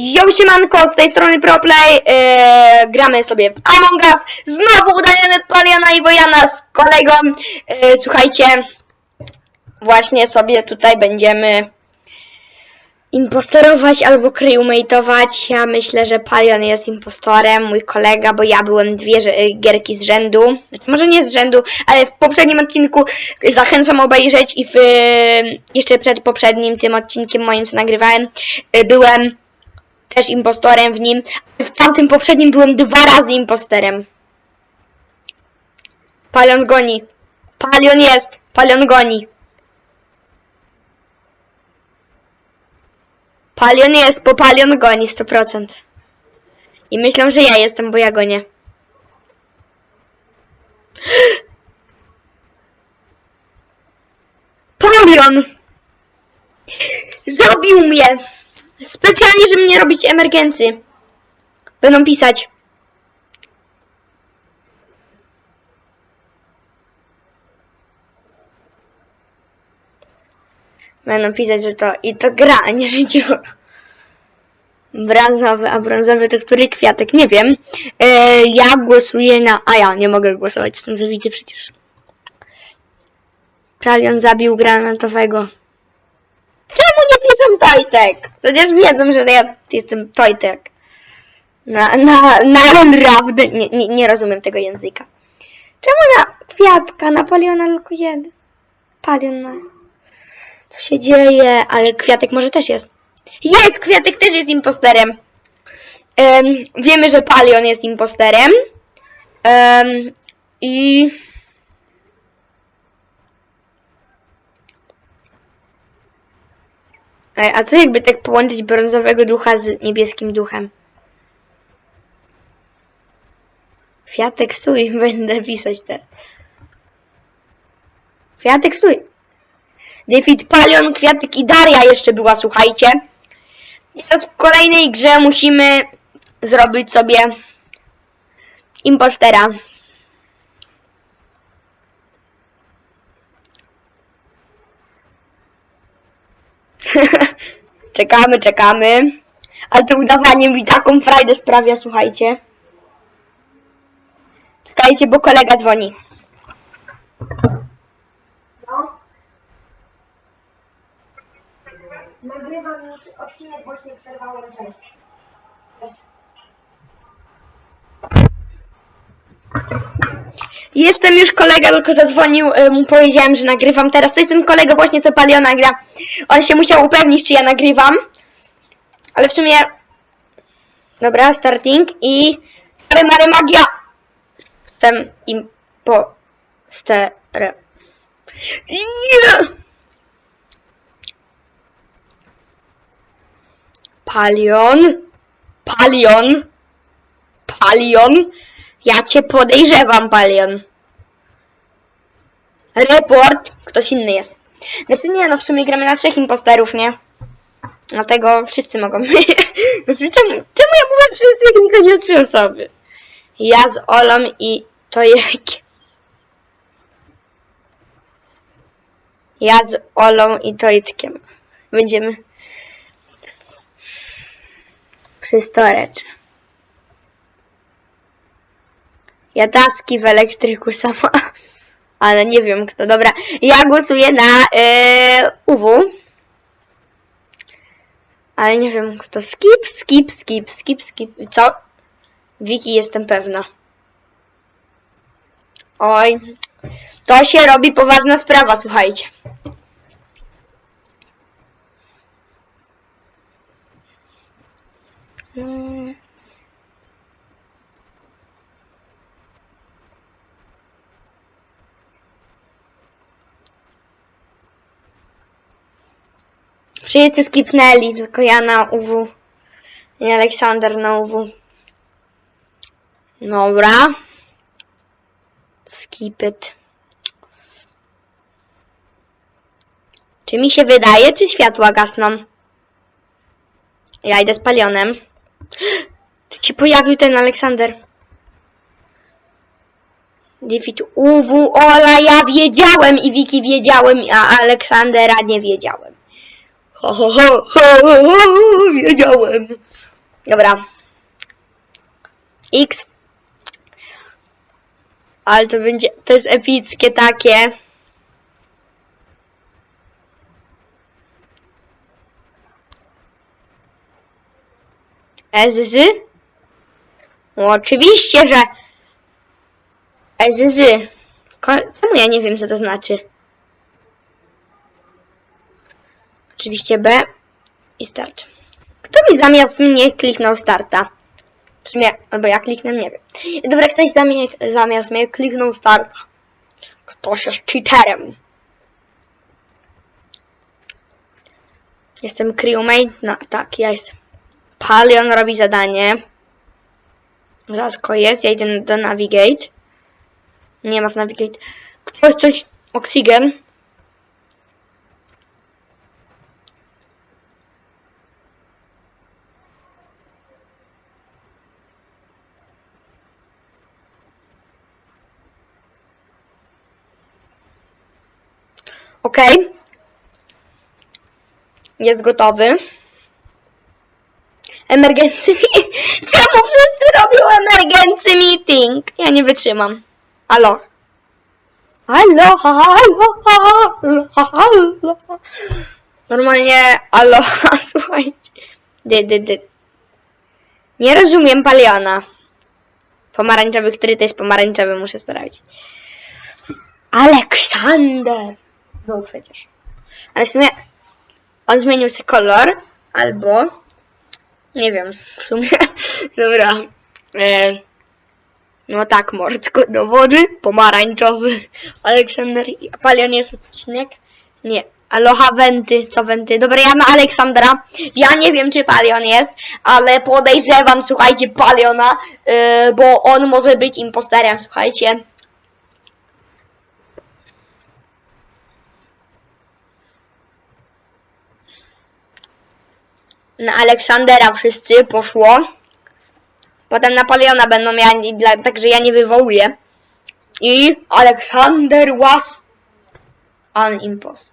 Yo, siemanko, z tej strony ProPlay, yy, gramy sobie w Among Us, znowu udajemy Paliona i Wojana z kolegą, yy, słuchajcie, właśnie sobie tutaj będziemy impostorować albo crewmate'ować, ja myślę, że Palion jest impostorem, mój kolega, bo ja byłem dwie że- gierki z rzędu, znaczy może nie z rzędu, ale w poprzednim odcinku zachęcam obejrzeć i w, jeszcze przed poprzednim tym odcinkiem moim, co nagrywałem, byłem też impostorem w nim. W tamtym poprzednim byłem dwa razy imposterem. Palion goni. Palion jest. Palion goni. Palion jest, bo Palion goni 100%. I myślą, że ja jestem, bo ja gonię. Palion! Zabił mnie! Specjalnie, żeby nie robić emergency. Będą pisać. Będą pisać, że to i to gra, a nie życie. Brązowy, a brązowy to który kwiatek? Nie wiem. E, ja głosuję na... A ja nie mogę głosować, jestem zabity przecież. Pralion zabił granatowego. Czemu nie piszą Tojtek? Przecież wiedzą, że ja jestem Tojtek. Na, na, na naprawdę nie, nie, nie rozumiem tego języka. Czemu na kwiatka, na paliona tylko jeden? Palion. Co się dzieje? Ale kwiatek może też jest. Jest! Kwiatek też jest imposterem. Em, wiemy, że Palion jest imposterem. Em, I... a co jakby tak połączyć brązowego ducha z niebieskim duchem? Kwiatek stój, będę pisać teraz. Kwiatek stój. David Palion, Kwiatek i Daria jeszcze była, słuchajcie. Teraz w kolejnej grze musimy zrobić sobie impostera. czekamy, czekamy. Ale to udawanie mi taką frajdę sprawia, słuchajcie. Czekajcie, bo kolega dzwoni. No. Nagrywam już odcinek, właśnie przerwałem, cześć. Jestem już kolega, tylko zadzwonił, y, mu powiedziałem, że nagrywam teraz. To jest ten kolega właśnie, co Palio nagra. On się musiał upewnić, czy ja nagrywam. Ale w sumie... Dobra, starting i... Mary, Mary, magia! Jestem imposterem. Nie! Palion? Palion? Palion? Ja cię podejrzewam, Palion. Report. Ktoś inny jest. Znaczy nie, no w sumie gramy na trzech imposterów, nie? Dlatego wszyscy mogą. znaczy czemu, czemu ja mówię wszyscy, jak mi chodzi o trzy osoby? Ja z Olą i to jak... Ja z Olą i Tojtkiem. Będziemy przy storage. Ja taski w elektryku sama. Ale nie wiem kto. Dobra. Ja głosuję na yy, UW. Ale nie wiem kto. Skip, skip, skip, skip, skip. Co? Wiki jestem pewna. Oj. To się robi poważna sprawa, słuchajcie. Wszyscy skipnęli, tylko ja na UW. I Aleksander na UW. Dobra. Skip it. Czy mi się wydaje, czy światła gasną? Ja idę z palionem. Tu się pojawił ten Aleksander. David, UW, Ola, ja wiedziałem i Wiki wiedziałem, a Aleksandera nie wiedziałem. Ho, ho, ho, ho, ho, wiedziałem. Dobra. X. Ale to będzie, to jest epickie takie. Ezyzy? No, oczywiście, że Ezyzy. Czemu ja nie wiem, co to znaczy? Oczywiście B i start. Kto mi zamiast mnie kliknął starta? W sumie, albo ja kliknę, nie wiem. Dobra, ktoś zamie, zamiast mnie kliknął starta. Ktoś jest cheaterem. Jestem crewmate? No tak, ja jestem. Palion robi zadanie. Razko jest, ja idę do navigate. Nie ma w navigate. Ktoś coś... Oxygen. Okej. Jest gotowy. Emergency Czemu wszyscy robią emergency meeting? Ja nie wytrzymam. Alo. Alo, halo, halo, halo. Normalnie, alo, słuchajcie. Dy, dy, dy. Nie rozumiem paliona. Pomarańczowy, który to jest pomarańczowy, muszę sprawdzić. Aleksander. No przecież. Ale w sumie on zmienił sobie kolor, albo nie wiem, w sumie. Dobra. E, no tak, mordko do wody, pomarańczowy. Aleksander Palion jest odcinek? Nie. Aloha Wenty, co Wenty? Dobra, ja na Aleksandra. Ja nie wiem, czy Palion jest, ale podejrzewam, słuchajcie, Paliona, yy, bo on może być imposterem, słuchajcie. Na Aleksandera wszyscy poszło. Potem Napoleona będą mieli, także ja nie wywołuję. I Aleksander was an impost.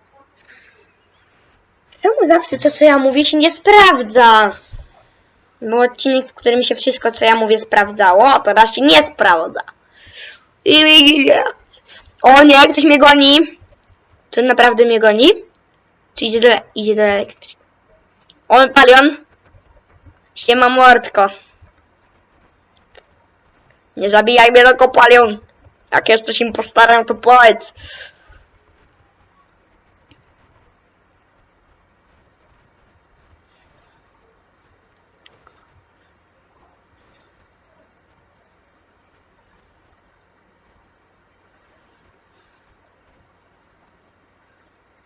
Czemu zawsze to, co ja mówię, się nie sprawdza? Był odcinek, w którym się wszystko, co ja mówię, sprawdzało, a teraz się nie sprawdza. I... O nie, ktoś mnie goni. Czy naprawdę mnie goni? Czy idzie do, idzie do elektryka? O, palion. Siema mordko. Nie zabijaj mnie tylko palion. Jak jesteś impostorem, to powiedz.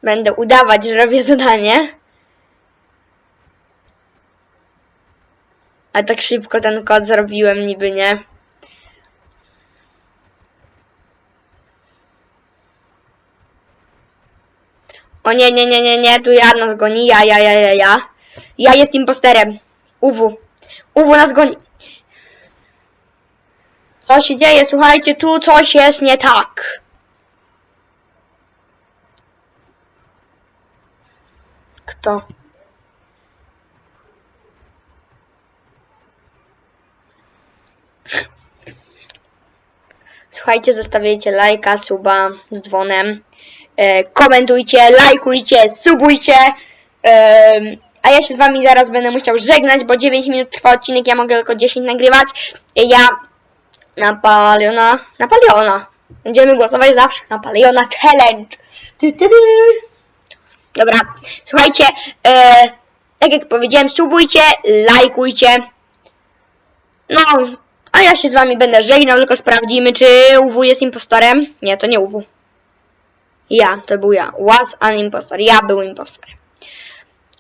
Będę udawać, że robię zadanie. A tak szybko ten kod zrobiłem niby, nie? O nie, nie, nie, nie, nie, tu ja nas goni, ja, ja, ja, ja, ja. Ja jest imposterem. Uwu. Uwu nas goni. Co się dzieje? Słuchajcie, tu coś jest nie tak. Kto? Słuchajcie, zostawiajcie lajka, suba z dzwonem. E, komentujcie, lajkujcie, subujcie. Em, a ja się z wami zaraz będę musiał żegnać, bo 9 minut trwa odcinek, ja mogę tylko 10 nagrywać. E, ja na Paliona, na Paliona. Będziemy głosować zawsze na Paliona Challenge. Ty, ty, ty. Dobra, słuchajcie, e, tak jak powiedziałem, subujcie, lajkujcie. No, a ja się z wami będę żegnał, tylko sprawdzimy, czy UW jest impostorem. Nie, to nie UW. Ja, to był ja. Was an impostor. Ja był impostorem.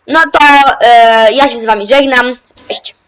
No to e, ja się z wami żegnam. Cześć.